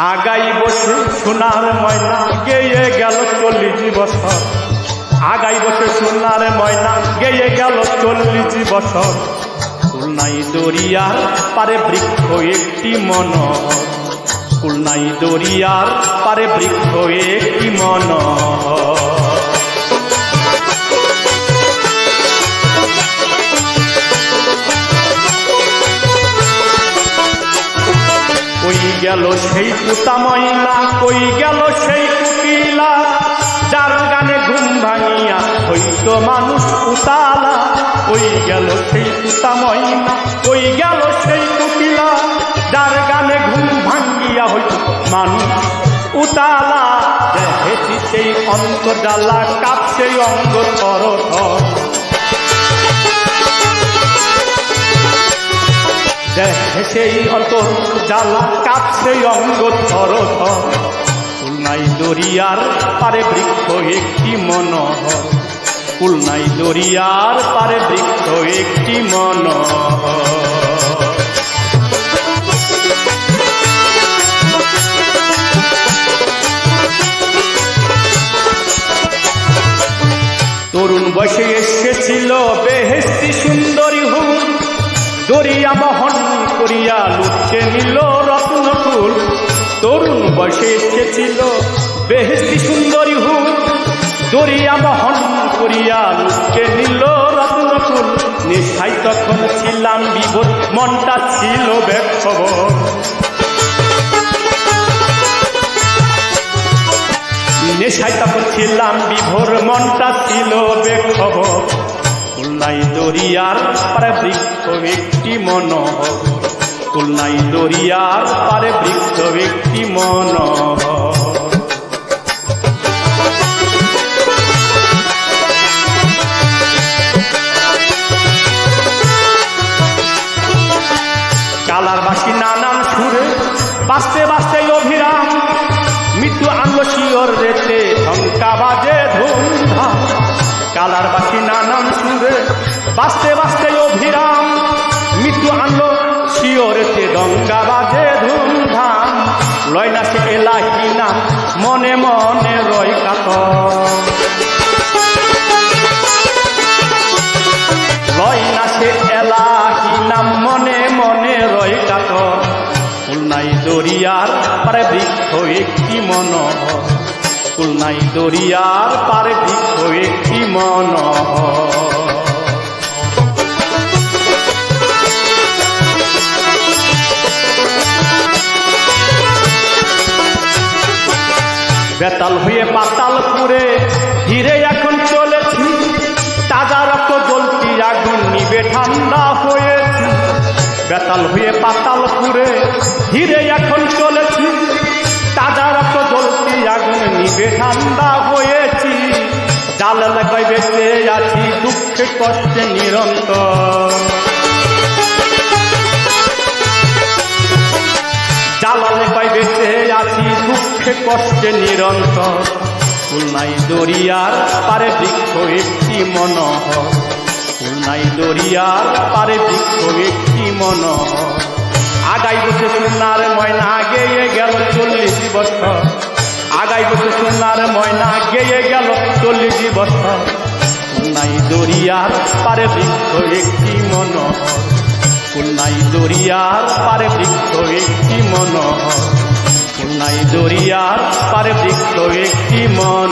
আগাই বসে সোনার ময়না, গেয়ে গেল চল্লিশ বছর। আগাই বসে সোনার ময়না, গেয়ে গেল চল্লিশ বছর। কুলনাই দরিয়ার পারে বৃক্ষ একটি মন কুলনাই দরিয়ার পারে বৃক্ষ একটি মন গেল সেই পুতা ময়না কই গেল সেই কুকিলা? যার গানে ঘুম ভাঙিয়া হইতো মানুষ উতালা, কই গেল সেই পুতা ময়না কই গেল সেই কুকিলা? যার গানে ঘুম ভাঙ্গিয়া হইতো মানুষ উতালা, দেখেছি সেই অন্তর্জালা কাঁপছে অঙ্গ থর সেই অন্তর, জ্বালা কাঁপছে অঙ্গ থর খুলনাই দরিয়ার পারে বৃক্ষ একটি মনোহর। খুলনাই দরিয়ার পারে বৃক্ষ একটি মনোহর। তরুণ বয়সে এসেছিল বেহেস্তি সুন্দরী হুম দরিয়া মোহন করিয়া লুটে নিল রত্নকুল তরুণ বয়সে এসেছিল বেহেস্তি সুন্দরী হুম দরিয়া মোহন করিয়া লুটে নিল রত্নকুল নেশাই তখন ছিলাম বিভোর, মনটা ছিল বেখবর নেশায় তখন ছিলাম বিভোর, মনটা ছিল বেখবর খুলনাই দরিয়ার পারে বৃক্ষ একটি মনোহর। খুলনাই দরিয়ার পারে বৃক্ষ একটি মনোহর। কালার বাসি নানান সুরে বাঁচতে বাঁচতে অভিরাম। মৃত্যু আনলো শিওর রেতে ঢঙ্কা বাজে ধুমধাম। কালার বাসি নানান সুরে বাঁচতে বাঁচতে অভিরাম। মৃত্যু আনলো শিওরেতে ডঙ্কা বাজে ধুমধাম। লয় না সে এলাহি নাম মনে মনে রয় কাতর রয় না সে এলাহি নাম মনে মনে রয় কাতর খুলনাই দরিয়ার পারে বৃক্ষ একটি মনোহর। খুলনাই দরিয়ার পারে বৃক্ষ একটি মনোহর। বেতাল হয়ে পাতাল পুরে ধীরে এখন চলেছি। তাজা রক্ত জ্বলতি আগুন নিবে ঠান্ডা হয়েছি। বেতাল হয়ে পাতাল পুরে ধীরে এখন চলেছি। তাজা রক্ত জ্বলতি আগুন নিবে ঠান্ডা হয়েছি। জাল লাগাই বেঁচে আছি, দুঃখে কষ্টে নিরন্তর। দুঃখে কষ্টে নিরন্তর। খুলনাই দরিয়ার পারে বৃক্ষ একটি মনোহর। খুলনাই দরিয়ার পারে বৃক্ষ একটি মনোহর। আগাই বসে সোনার ময়না গেয়ে গেল চল্লিশ বছর। আগাই বসে সোনার ময়না গেয়ে গেল চল্লিশ বছর। খুলনাই দরিয়ার পারে বৃক্ষ একটি মনোহর। খুলনাই দরিয়ার পারে বৃক্ষ একটি খুলনাই দরিয়ার পারে বৃক্ষ একটি মন।